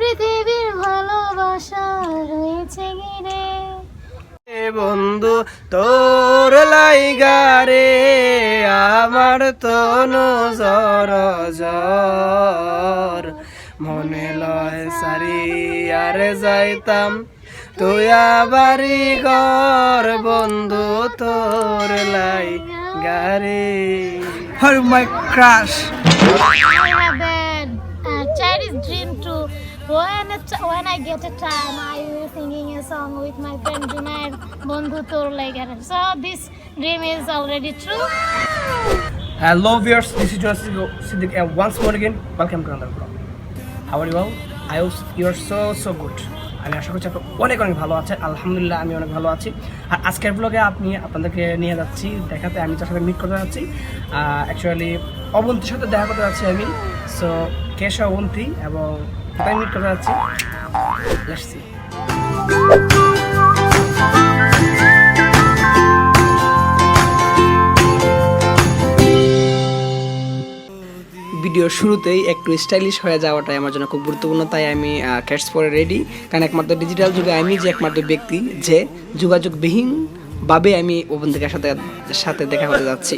পৃথিবীর ভালোবাসা রয়েছে ঘিরে। এ বন্ধু তোর লাইগারে আমার তনু জর জর মনে লয় সারি আর যাইতাম তুই বাড়ি ঘর বন্ধু তোর লাই গারে হর my crush get a time I will singing a song with my friend Junaid Bondhu Tor Lagar. So this dream is already true. Hello viewers, this is Jonas Siddiq and once more again, welcome to another vlog. How are you all? I hope you are so so good. আমি আশা করছি আপনি অনেক অনেক ভালো আছেন আলহামদুলিল্লাহ আমি অনেক ভালো আছি আর আজকের ব্লগে আপনি আপনাদেরকে নিয়ে যাচ্ছি দেখাতে আমি তার সাথে মিট করতে যাচ্ছি অ্যাকচুয়ালি অবন্তীর সাথে দেখা করতে যাচ্ছি আমি সো কেশ অবন্তী এবং কোথায় মিট করতে যাচ্ছি ভিডিওর শুরুতেই একটু স্টাইলিশ হয়ে যাওয়াটাই আমার জন্য খুব গুরুত্বপূর্ণ, তাই আমি ক্যাটস পরে রেডি কারণ একমাত্র ডিজিটাল যুগে আমি যে একমাত্র ব্যক্তি যে যোগাযোগবিহীন ভাবে আমি ওপেন্দিকার সাথে সাথে দেখা করতে যাচ্ছি।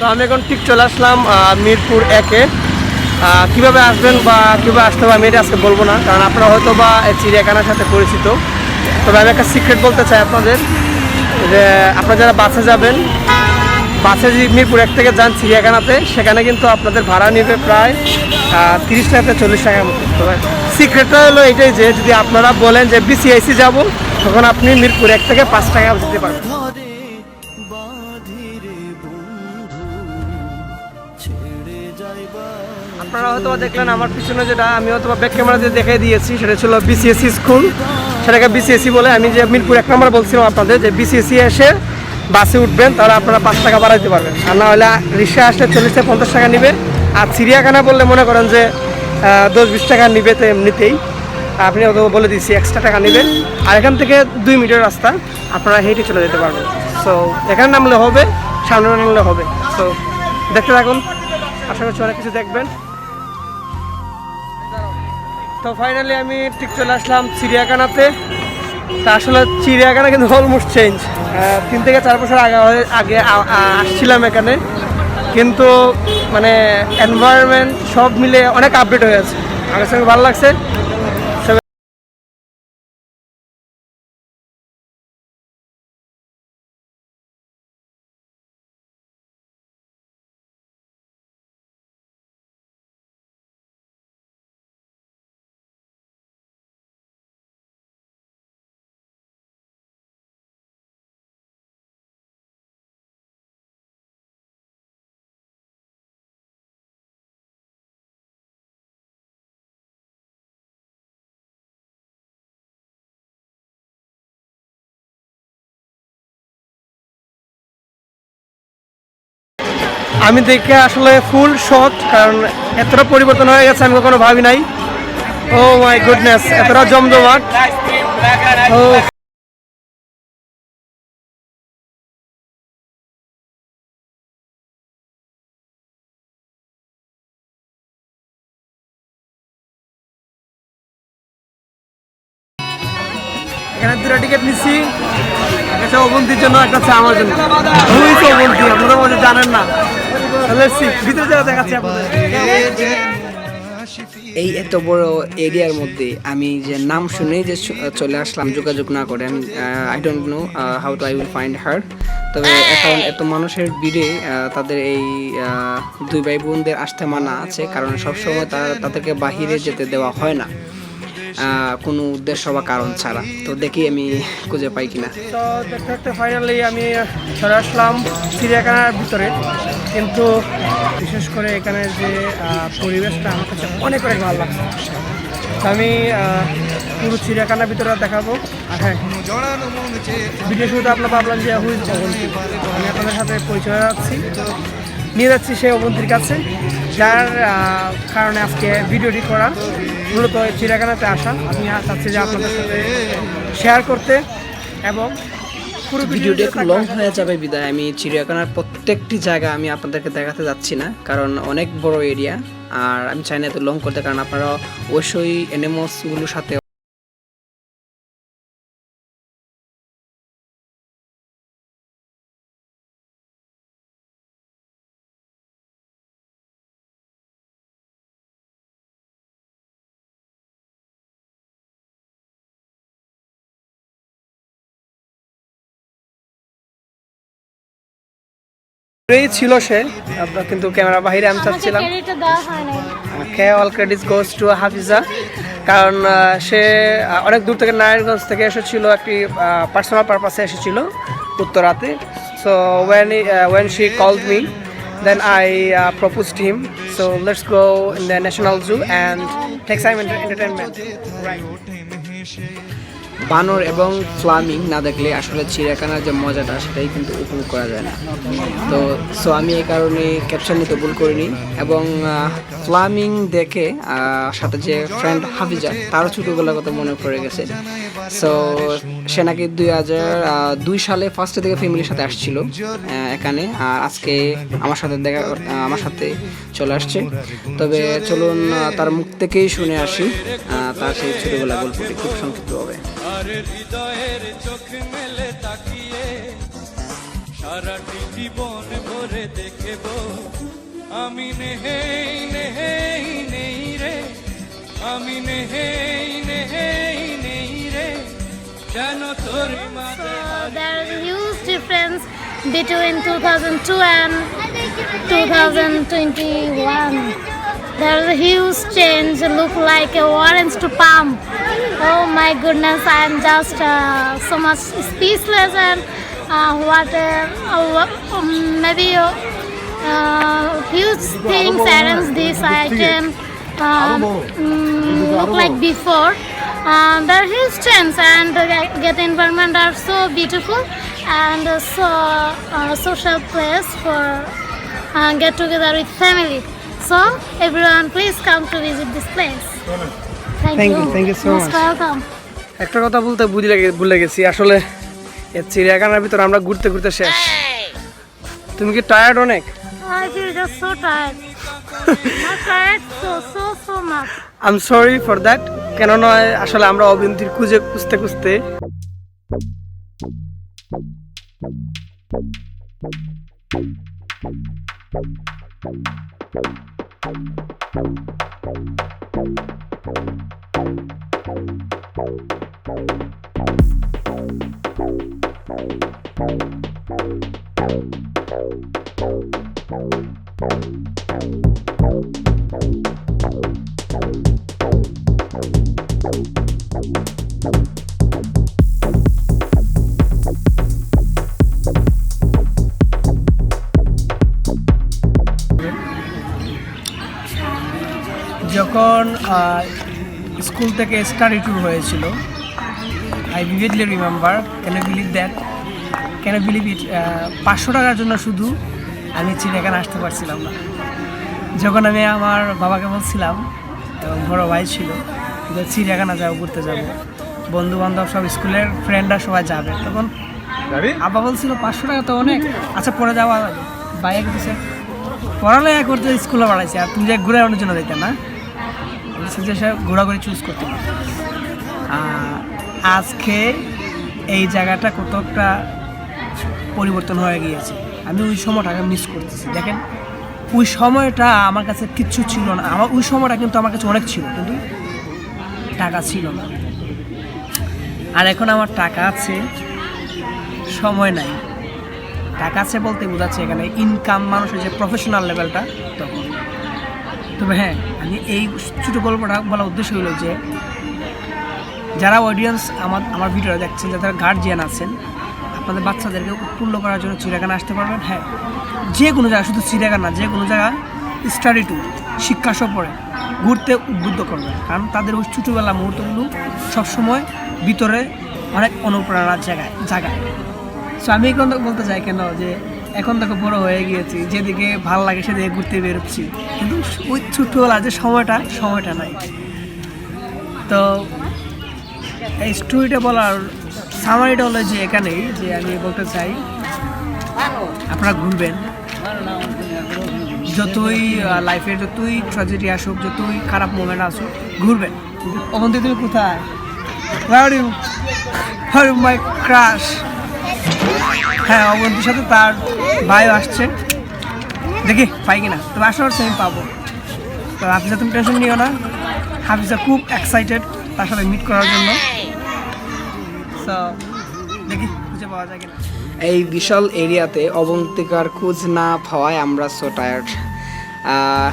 তো আমি এখন ঠিক চলে আসলাম মিরপুর একে। কীভাবে আসবেন বা কীভাবে আসতে হবে আমি এটা আজকে বলব না, কারণ আপনারা হয়তো বা চিড়িয়াখানার সাথে পরিচিত। তবে আমি একটা সিক্রেট বলতে চাই আপনাদের, যে আপনারা যারা বাসে যাবেন, বাসে যদি মিরপুর এক থেকে যান চিড়িয়াখানাতে, সেখানে কিন্তু আপনাদের ভাড়া নেবে প্রায় তিরিশ টাকা থেকে চল্লিশ টাকার মতো। সিক্রেটটা হলো এটাই যে, যদি আপনারা বলেন যে বিসিআইসি যাব, তখন আপনি মিরপুর এক থেকে পাঁচ টাকা যেতে পারবেন। আপনারা হয়তো দেখলেন আমার পিছনে যেটা আমি হয়তো ব্যাক ক্যামেরা দিয়ে দেখে দিয়েছি, সেটা ছিল বিসিএসসি স্কুল সেটাকে বিসিএসসি বলে আমি যে মিরপুর এক নম্বর বলছিলাম আপনাদের যে বিসিএসসি এসে বাসে উঠবেন, তাহলে আপনারা পাঁচ টাকা বাড়াইতে পারবেন। আর না হলে রিক্সা আসলে চল্লিশ থেকে পঞ্চাশ টাকা নেবে, আর চিড়িয়াখানা বললে মনে করেন যে দশ বিশ টাকা নিবে তো এমনিতেই। আপনি হয়তো বলে দিচ্ছি এক্সট্রা টাকা নেবেন আর এখান থেকে দুই মিটার রাস্তা, আপনারা হেঁটে চলে যেতে পারবেন। সো এখানে নামলে হবে, সামনে নামলে হবে। সো দেখতে থাকুন। আশা করছি অনেক কিছু দেখবেন। তো ফাইনালি আমি ঠিক চলে আসলাম চিড়িয়াখানাতে। তা আসলে চিড়িয়াখানা কিন্তু অলমোস্ট চেঞ্জ তিন থেকে চার বছর আগে আগে আসছিলাম এখানে। কিন্তু মানে এনভায়রনমেন্ট সব মিলে অনেক আপডেট হয়ে আছে আমার সঙ্গে ভালো লাগছে। আমি দেখে আসলে ফুল শট কারণ এতটা পরিবর্তন হয়ে গেছে, আমি কখনো ভাবি নাই। ও মাই গুডনেস এতটা জমজমাট। দুটো টিকিট নিচ্ছি। জন্য একটা হচ্ছে আমার জন্য। জানেন না। ভিতরে দেখাচ্ছি এই এত বড় এরিয়ার মধ্যে আমি যে নাম শুনেই যে চলে আসলাম যোগাযোগ না করে আমি I don't know how to I will find her তবে এখন এত মানুষের ভিড়ে তাদের এই দুই ভাই বোনদের আসতে মানা আছে কারণ সবসময় তারা তাদেরকে বাহিরে যেতে দেওয়া হয় না। কোনো উদ্দেশ্য বা কারণ ছাড়া। তো দেখি আমি খুঁজে পাই কিনা। তো দেখতে দেখতে ফাইনালি আমি চলে আসলাম চিড়িয়াখানার ভিতরে। কিন্তু বিশেষ করে এখানে যে পরিবেশটা আমার কাছে অনেক অনেক ভালো লাগছে। আমি পুরো চিড়িয়াখানার ভিতরে দেখাবো। হ্যাঁ ভিডিও শুরুতে আপনার ভাবলাম যে হুই আমি আপনাদের সাথে পরিচয় যাচ্ছি নিয়ে যাচ্ছি সেই অবন্তীর কাছে, যার কারণে আজকে ভিডিওটি করা। মূলত চিড়িয়াখানাতে আসা। আমি চাচ্ছি যে আপনাদের সাথে শেয়ার করতে এবং ভিডিওটি একটু লং হয়ে যাবে বিদায়। আমি চিড়িয়াখানার প্রত্যেকটি জায়গা আমি আপনাদেরকে দেখাতে যাচ্ছি না কারণ অনেক বড় এরিয়া আর আমি চাই না এত লং করতে কারণ আপনারা অবশ্যই অ্যানিমলসগুলোর সাথে এই ছিল সে আপনার কিন্তু ক্যামেরা বাইরে আমি চাচ্ছিলাম। All credit goes to Hafiza কারণ সে অনেক দূর থেকে নারায়ণগঞ্জ থেকে এসেছিল একটি পার্সোনাল পারপাসে এসেছিল উত্তরাতে। So when when she called me then I proposed him so let's go in the national zoo and take some entertainment বানর এবং ফ্লামিং না দেখলে আসলে চিড়িয়াখানার যে মজাটা সেটাই কিন্তু উপভোগ করা যায় না। তো সো আমি এই কারণে ক্যাপশন নিতে ভুল করিনি এবং ফ্লামিং দেখে সাথে যে ফ্রেন্ড হাফিজা, তারও ছোটোবেলার কথা মনে পড়ে গেছে। সো সে নাকি দুই হাজার দুই সালে ফার্স্টে থেকে ফ্যামিলির সাথে আসছিল এখানে। আর আজকে আমার সাথে দেখা আমার সাথে চলে আসছে। তবে চলুন তার মুখ থেকেই শুনে আসি তার সেই ছোটোবেলা গল্পটি খুব সংক্ষিপ্তভাবে। আর হৃদয়ের চোখ মেলে তাকিয়ে সারাটি জীবন ভরে দেখব আমি নেহেই নেহেই নেই রে আমি নেহেই নেহেই নেই রে কেন তোর difference between 2002 and 2021. There is a huge change, look like a orange to palm. Oh my goodness, I am just uh, so much speechless and uh, what uh, uh, um, maybe uh, uh, huge things arrange this item. Um, mm, look like before. Uh, there are huge change and the get environment are so beautiful and uh, so uh, social place for uh, get together with family. So everyone, please come to visit this place. Thank, Thank you, thank you so Most much. welcome. একটা কথা বলতে ভুলে গে- ভুলে গেছি আসলে চিড়িয়াখানার ভিতর আমরা ঘুরতে ঘুরতে শেষ। তুমি কি টায়ার্ড অনেক? এম সরি ফর দ্যাট কেন নয় আসলে আমরা অবিন্তির খুঁজে খুঁজতে খুঁজতে যখন স্কুল থেকে স্টাডি ট্যুর হয়েছিল I vividly remember can I believe that can I believe it পাঁচশো টাকার জন্য শুধু আমি চিড়িয়াখানা আসতে পারছিলাম না। যখন আমি আমার বাবাকে বলছিলাম বড় ভাই ছিল যে চিড়িয়াখানা যাব ঘুরতে যাব। বন্ধু বান্ধব সব স্কুলের ফ্রেন্ডরা সবাই যাবে। তখন আব্বা বলছিল পাঁচশো টাকা তো অনেক। আচ্ছা পরে যাওয়া বাইরে কিছু পড়ালেখা করতে স্কুলে বাড়াইছে আর তুমি যে ঘুরে জন্য দিতে না? বলছে যে সে ঘোরাঘুরি চুজ করতে আজকে এই জায়গাটা কতটা পরিবর্তন হয়ে গিয়েছে। আমি ওই সময়টাকে মিস করতেছি। দেখেন, ওই সময়টা আমার কাছে কিচ্ছু ছিল না। আমার, ওই সময়টা কিন্তু আমার কাছে অনেক ছিল, কিন্তু টাকা ছিল না। আর এখন আমার টাকা আছে, সময় নাই। টাকা আছে বলতে বোঝাচ্ছে এখানে ইনকাম মানুষের যে প্রফেশনাল লেভেলটা তখন। তবে হ্যাঁ আমি এই ছোটো গল্পটা বলার উদ্দেশ্য হলো যে যারা অডিয়েন্স আমার আমার ভিডিও দেখছেন, যারা গার্জিয়ান আছেন, আপনাদের বাচ্চাদেরকে উৎপূর্ণ করার জন্য চিড়িয়াখানা আসতে পারবেন। হ্যাঁ যে কোনো জায়গা শুধু চিড়িয়াখানা, যে কোনো জায়গা স্টাডি ট্যুর শিক্ষা সফরে ঘুরতে উদ্বুদ্ধ করবেন। কারণ তাদের ওই ছোটোবেলা মুহূর্তগুলো সবসময় ভিতরে অনেক অনুপ্রেরণার জায়গায় জায়গায়। সো আমি এখন বলতে চাই কেন? যে এখন দেখো বড় হয়ে গিয়েছি, যেদিকে ভালো লাগে সেদিকে ঘুরতে বেরোচ্ছি। কিন্তু ওই ছোট্টবেলা যে সময়টা সময়টা নাই। তো এই স্টোরিটা বলার সামারিটা হলো যে এখানেই যে আমি বলতে চাই, আপনারা ঘুরবেন। যতই লাইফের যতই ট্র্যাজেডি আসুক, যতই খারাপ মোমেন্ট আসুক, ঘুরবেন। অবন্তি তুমি কোথায়? Where you? হ্যাঁ অবন্তির সাথে তার ভাইও আসছে। দেখি, পাই কিনা। তবে আসার সেম পাবো। তো হাফিজা, তুমি টেনশন নিও না। হাফিজা খুব এক্সাইটেড তার সাথে মিট করার জন্য। তো দেখি খুঁজে পাওয়া যায় কিনা। এই বিশাল এরিয়াতে অবন্তিকার খোঁজ না পাওয়ায় আমরা সো টায়ার্ড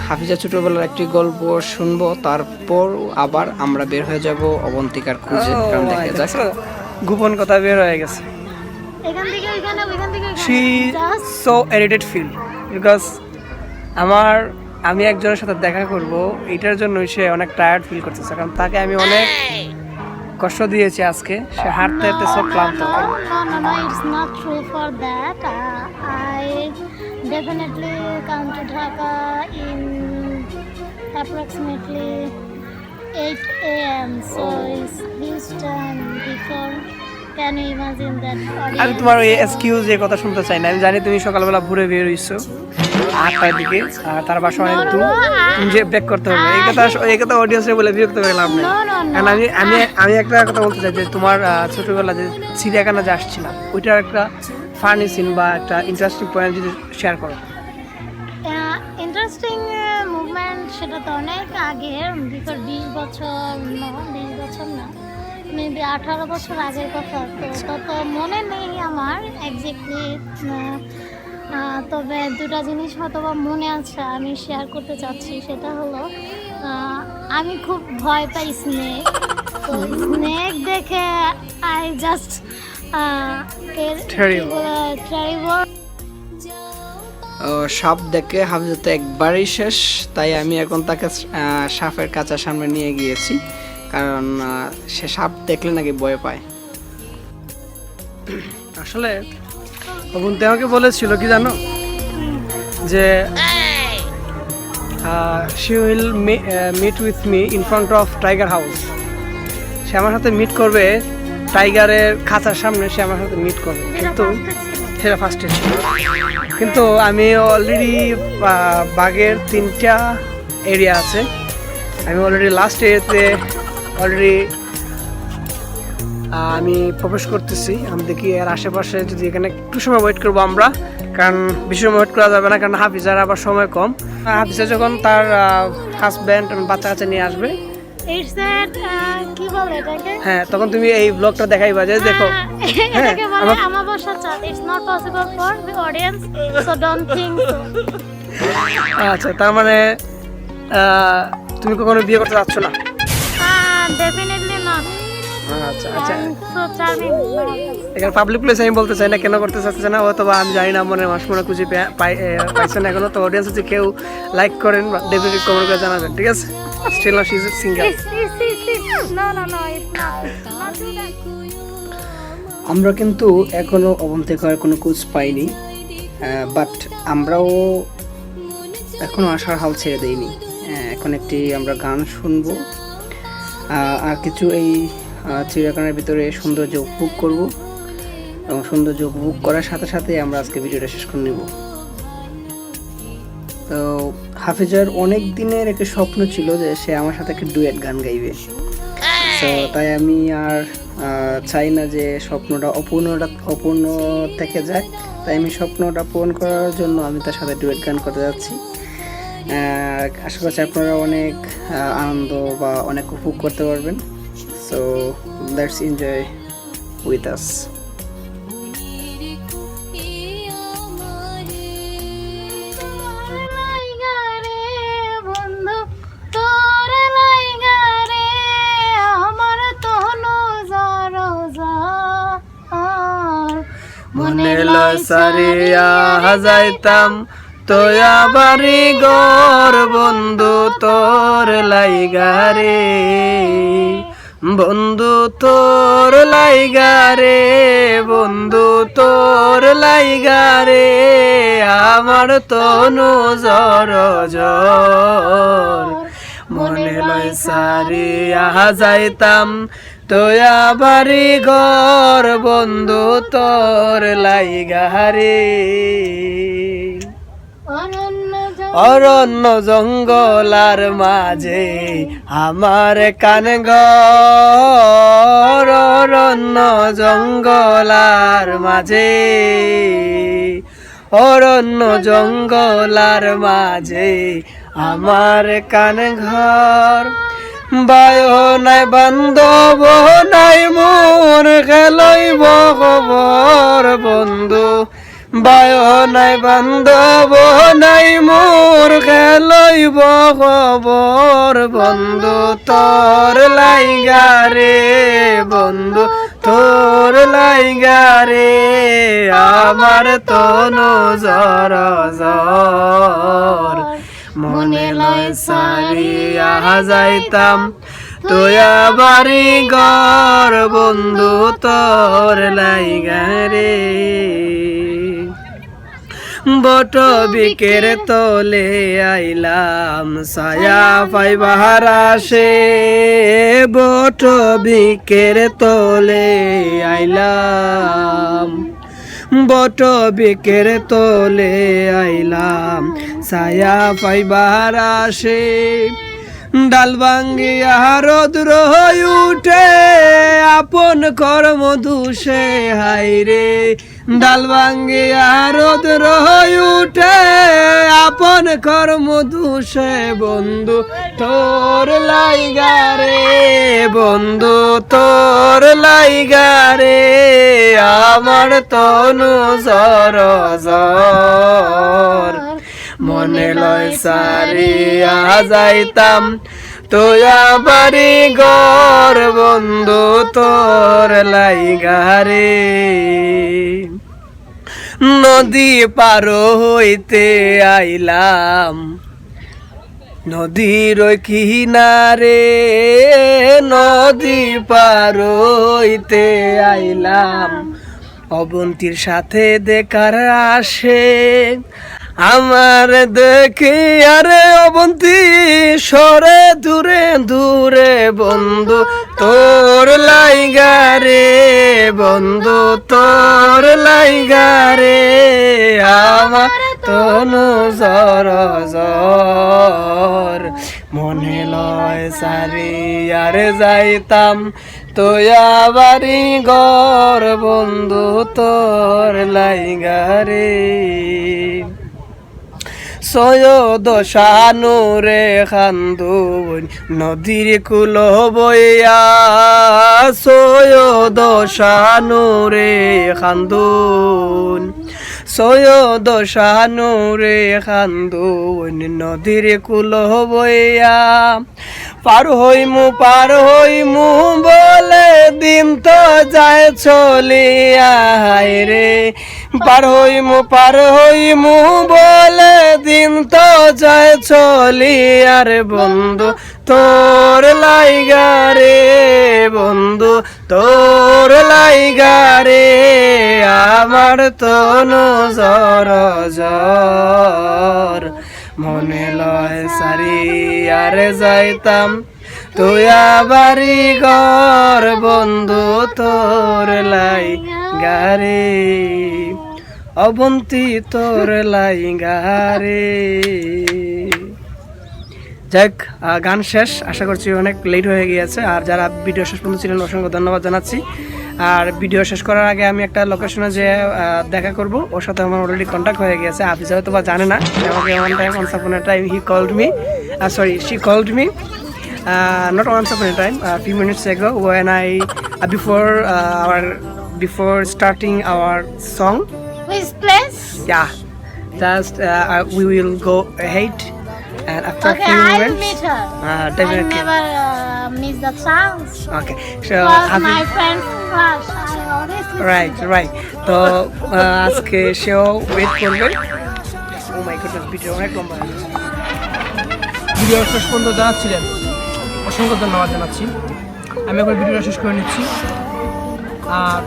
হাফিজা ছোটবেলার একটি গল্প শুনব তারপর আবার আমরা বের হয়ে যাব অবন্তিকার খোঁজে। কারণ দেখা যাক। গোপন কথা বের হয়ে গেছে। এখান থেকে ওইখানে ওইখান থেকে she so irritated feel because আমার আমি একজনের সাথে দেখা করব এটার জন্যই সে অনেক টায়ার্ড ফিল করতেছে কারণ তাকে আমি অনেক কষ্ট দিয়েছে আজকে সে হাঁটতে হাঁটতে সব ক্লান্ত. Uh, I definitely come to Dhaka in approximately 8 a.m. So it's this time before. আমি তোমার ওই এক্সকিউজ এর কথা শুনতে চাই না। আমি জানি তুমি সকালবেলা ঘুরে বের হইছো। আটটার দিকে আর তার বাসা অনেক দূর। তুমি যে ব্রেক করতে হবে। এই কথা এই কথা অডিয়েন্সে বলে বিরক্ত করে লাভ নেই. কারণ আমি আমি আমি একটা কথা বলতে চাই যে তোমার ছোটবেলা যে চিড়িয়াখানা যে আসছিলাম ওইটার একটা ফানি সিন বা একটা ইন্টারেস্টিং পয়েন্ট যদি শেয়ার করো। ইন্টারেস্টিং মুভমেন্ট সেটা তো অনেক বিফোর বিশ বছর বিশ বছর না। মেবি আঠারো বছর আগের কথা তো তত মনে নেই আমার এক্স্যাক্টলি তবে দুটা জিনিস হয়তো বা মনে আছে আমি শেয়ার করতে চাচ্ছি সেটা হলো আমি খুব ভয় পাই স্নেক তো স্নেক দেখে আই জাস্ট সাপ দেখে হাফিজা তো একবারই শেষ তাই আমি এখন তাকে আহ, সাপের কাঁচা সামনে নিয়ে গিয়েছি। কারণ সে সাপ দেখলে নাকি ভয় পায়। আসলে অবন্তি আমাকে বলেছিল কি জানো? যে she will meet with me in front of tiger house সে আমার সাথে মিট করবে টাইগারের খাঁচার সামনে সে আমার সাথে মিট করবে। কিন্তু সেটা ফার্স্টে ছিল। কিন্তু আমি অলরেডি বাঘের তিনটা এরিয়া আছে। আমি অলরেডি লাস্ট এরিয়াতে অলরেডি আমি প্রবেশ করতেছি। আমি দেখি এর আশেপাশে যদি এখানে একটু সময় ওয়েট করব আমরা কারণ বেশি সময় ওয়েট করা যাবে না কারণ হাফিজার আবার সময় কম। হাফিজা যখন তার হাজব্যান্ড বাচ্চা কাচ্চা নিয়ে আসবে হ্যাঁ তখন তুমি এই ব্লগটা দেখাইবা যে দেখো। হ্যাঁ, থিংক আচ্ছা তার মানে তুমি কখনো বিয়ে করতে যাচ্ছ না? ডেফিনেটলি নট আচ্ছা আচ্ছা। এখানে পাবলিক প্লেস আমি বলতে চাই না কেন করতে চাচ্ছে না অথবা আমি জানি না মনে মাস মনে এখনও তো অডিয়েন্স যদি কেউ লাইক করেন ডেফিনেটলি কমেন্ট করে জানাবেন ঠিক আছে? স্টিল না শিজ আমরা কিন্তু এখনও অবন্তিকার কোনো কোচ পাইনি বাট আমরাও এখনও আসার হাল ছেড়ে দেইনি। এখন একটি আমরা গান শুনব। আর কিছু এই চিড়িয়াখানার ভিতরে সৌন্দর্য উপভোগ করব। এবং সৌন্দর্য উপভোগ করার সাথে সাথে আমরা আজকে ভিডিওটা শেষ করে নেব। তো হাফিজার অনেক দিনের একটা স্বপ্ন ছিল যে সে আমার সাথে একটা ডুয়েট গান গাইবে। তো তাই আমি আর চাই না যে স্বপ্নটা অপূর্ণটা, অপূর্ণ থেকে যায় তাই আমি স্বপ্নটা পূরণ করার জন্য আমি তার সাথে ডুয়েট গান করতে যাচ্ছি। আশা করছি আপনারা অনেক আনন্দ বা অনেক উপভোগ করতে পারবেন। So let's enjoy with us মনে লয় সারিয়া যাইতাম তোয়া বাড়ি গর বন্ধু তোর লাইগারে বন্ধু তোর লাইগারে বন্ধু তোর লাইগারে আমার তনু জর জর, মনে লয় সারিয়া যাইতাম। তোয়া বাড়ি ঘর বন্ধু তোর লাইগারে অরণ্য জঙ্গলার মাঝে আমার কান অরণ্য জঙ্গলার মাঝে, অরণ্য জঙ্গলার মাঝে আমার কান ঘর। বায় নাই, বান্ধব নাই মোর খেলইব খবর বন্ধু। বায় নাই, বান্ধব নাই মোর খেলইব খবর। বন্ধু, তোর লাইগারে বন্ধু, তোর লাইগারে আমার তনু জর জর। মনে লয় সারিয়া যাইতাম তোয়া বাড়ি ঘর। বন্ধু, তোর লাইগারে বট বিকের তলে আইলাম সায়া পাইবার আসে বট বিকের তলে আইলাম। বট বিকের তলে আইলাম সায়া পাইবার আসে ডাল ভাঙ্গিয়া রোদ্র উঠে আপন কর্ম দুষে হাইরে ডাল ভাঙ্গিয়া হয়ে উঠে। আপন কর্ম দুষে বন্ধু, তোর লাইগারে বন্ধু, তোর লাইগারে আমার তনু জর জর। মনে লয় সারিয়া যাইতাম তোয়া বাড়ি ঘর বন্ধু, তোর লাইগারে নদী পার হইতে আইলাম। নদীর কিনারে, নদী পার হইতে আইলাম। অবন্তীর সাথে দেখার আসে, আমার দেখি। আরে অবন্তী, সরে দূরে দূরে বন্ধু তোর লাইগারে বন্ধু, তোর লাইগারে আমার তনু জর জর। মনে লয় সারি আর যাইতাম, তোয়া বাড়ি ঘর বন্ধু, তোর লাইগারে সৈয়দ শানুরে খান্দুন নদীর কুল বইয়া সৈয়দ শানুরে খান্দুন সৈয়দ শানুরে খান্দুন নদীর কুল বইয়া। পার হইমু পার হইমু বলে দিন তো যায় চলিয়া, হায় রে। পার হইমু পার হইমু বলে দিন তো যায় চলিয়া রে বন্ধু। তোর লাইগারে বন্ধু, তোর লাইগারে আমার তনু জর জর। মনে লয় সারি আর যাইতাম তুয়া বাড়ি ঘর বন্ধু, তোর লাই গারে অবন্তি তোর লাই গারে আহ, গান শেষ। আশা করছি অনেক লেট হয়ে গিয়েছে। আর যারা ভিডিও শেষ পর্যন্ত ছিলেন অসংখ্য ধন্যবাদ জানাচ্ছি। আর ভিডিও শেষ করার আগে আমি একটা লোকেশনে যে দেখা করব ওর সাথে আমার অলরেডি কন্ট্যাক্ট হয়ে গিয়েছে। হাফিজ হয়তো বা জানে না আমাকে one time once upon time he called me sorry she called me not once upon time few minutes ago when I before our before starting our song place? yeah just uh, uh, we will go ahead. And after Okay, few I will meet her. uh, I definitely never uh, miss the chance. okay so have my you, friend crush. I always right to right. তো uh, আজকে সেও wait করবে ও মাই god video অনেক লম্বা video শেষ পর্যন্ত জানাচ্ছিলেন। অসংখ্য ধন্যবাদ জানাচ্ছি। আমি এখন ভিডিও শেষ করে নিচ্ছি। আর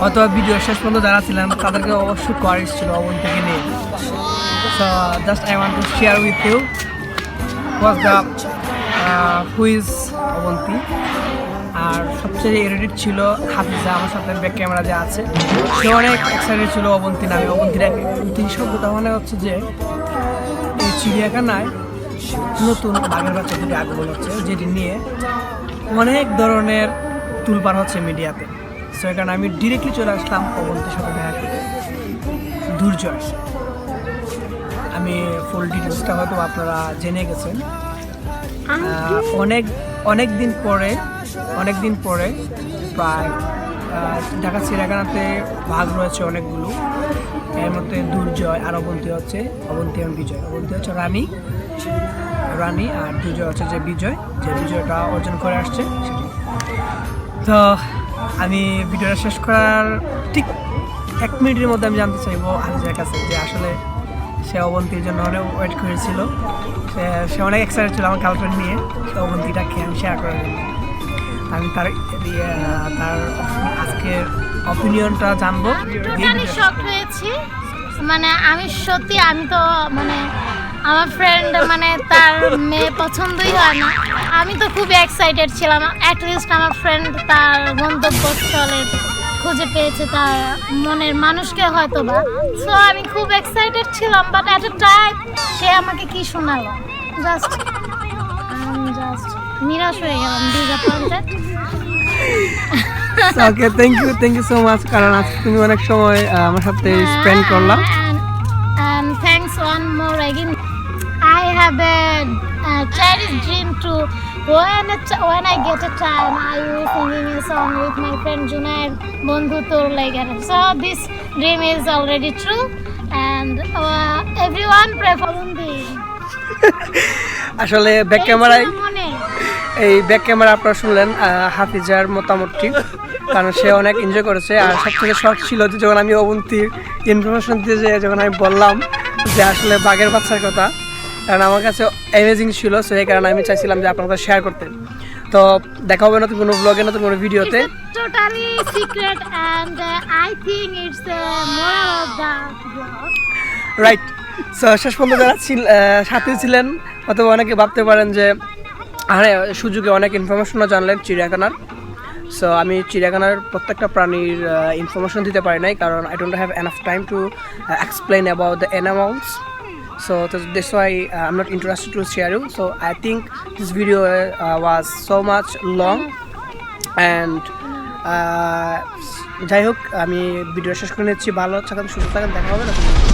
হয়তো ভিডিও শেষ পর্যন্ত যারা ছিলাম তাদেরকে অবশ্যই কোয়ারিস ছিল অবন্তীকে নিয়ে। So just I want to share with you was the uh, who is Avanti. আর সবচেয়ে এডিট ছিল হাফিজা আমার সাথে ব্যাক ক্যামেরা যে আছে। সে অনেক এক্সাইটেড ছিল অবন্তী নামে। অবন্তীর অবন্তী শব্দটা মানে হচ্ছে যে এই চিড়িয়াখানায় নতুন বাঘের বাচ্চা থেকে আগমন হচ্ছে যেটি নিয়ে অনেক ধরনের তুলপার হচ্ছে মিডিয়াতে। সো এখানে আমি ডিরেক্টলি চলে আসলাম অবন্তীর সাথে দেখা দুর্জয়। আমি ফুল ডিটেলসটা হয়তো আপনারা জেনে গেছেন। অনেক অনেক দিন পরে অনেক দিন পরে প্রায় ঢাকা চিড়িয়াখানাতে ভাগ রয়েছে অনেকগুলো। এর মধ্যে দুর্জয় আর অবন্তি হচ্ছে অবন্তী এবং বিজয়। অবন্তী হচ্ছে রানী রানী আর দুর্জয় হচ্ছে যে বিজয়। যে বিজয়টা অর্জন করে আসছে সেটি। তো আমি ভিডিওটা শেষ করার ঠিক এক মিনিটের মধ্যে আমি জানতে চাইব হাজিজার কাছে যে আসলে সে অবন্তীর জন্য অনেক ওয়েট করেছিল। সে সে অনেক এক্সাইটেড ছিল আমার গার্লফ্রেন্ড নিয়ে। সে অবন্তীটাকে আমি শেয়ার করে দিলাম আমি তার তার আজকের অপিনিয়নটা জানব। ভিডিওটা- শক হয়েছি। মানে আমি সত্যি, আমি তো মানে আমার ফ্রেন্ড মানে তার মেয়ে পছন্দই হয় না। আমি তো খুবই এক্সাইটেড ছিলাম। অ্যাটলিস্ট আমার ফ্রেন্ড তার গন্তব্যস্থলে। খুঁজে পেয়েছে তার মনের মানুষকে হয়তো বা সো আমি খুব এক্সাইটেড ছিলাম বাট অ্যাট এ টাইম সে আমাকে কি শোনালো? জাস্ট জাস্ট নিরাশ হয়ে গেলাম disappointed okay thank you thank you so much কারণ আজকে তুমি অনেক সময় আমার সাথে স্পেন্ড করলাম। And, and thanks one I have I a, a dream to when when I get a time I will singing a song with my friend Junaid Bondhu Tor Lager. So this dream is already true and uh, everyone pray for Bundi. আসলে back ক্যামেরায় এই back camera আপনারা শুনলেন হাফিজার মতামতটি কারণ সে অনেক enjoy করেছে আর সবথেকে শখ ছিল যে যখন আমি অবন্তীর ইনফরমেশন দিতে যে যখন আমি বললাম যে আসলে বাঘের বাচ্চার কথা কারণ আমার কাছে অ্যামেজিং ছিল সো এই কারণে আমি চাইছিলাম যে আপনাদের শেয়ার করতে। তো দেখা হবে নতুন কোনো ব্লগে নতুন কোনো ভিডিওতে uh, I think it's the moral of the vlog. Right so শেষ পর্যন্ত যারা সাথে ছিলেন অথবা অনেকে ভাবতে পারেন যে আরে সুযোগে অনেক ইনফরমেশনও জানলেন চিড়িয়াখানার। সো আমি চিড়িয়াখানার প্রত্যেকটা প্রাণীর ইনফরমেশন দিতে পারি নাই কারণ I don't have enough time to explain about the animals So that's why uh, I'm not interested to share you. So I think this video uh, was so much long and uh, যাই হোক আমি video শেষ করে নিচ্ছি ভালো থাকেন সুস্থ থাকেন দেখা হবে না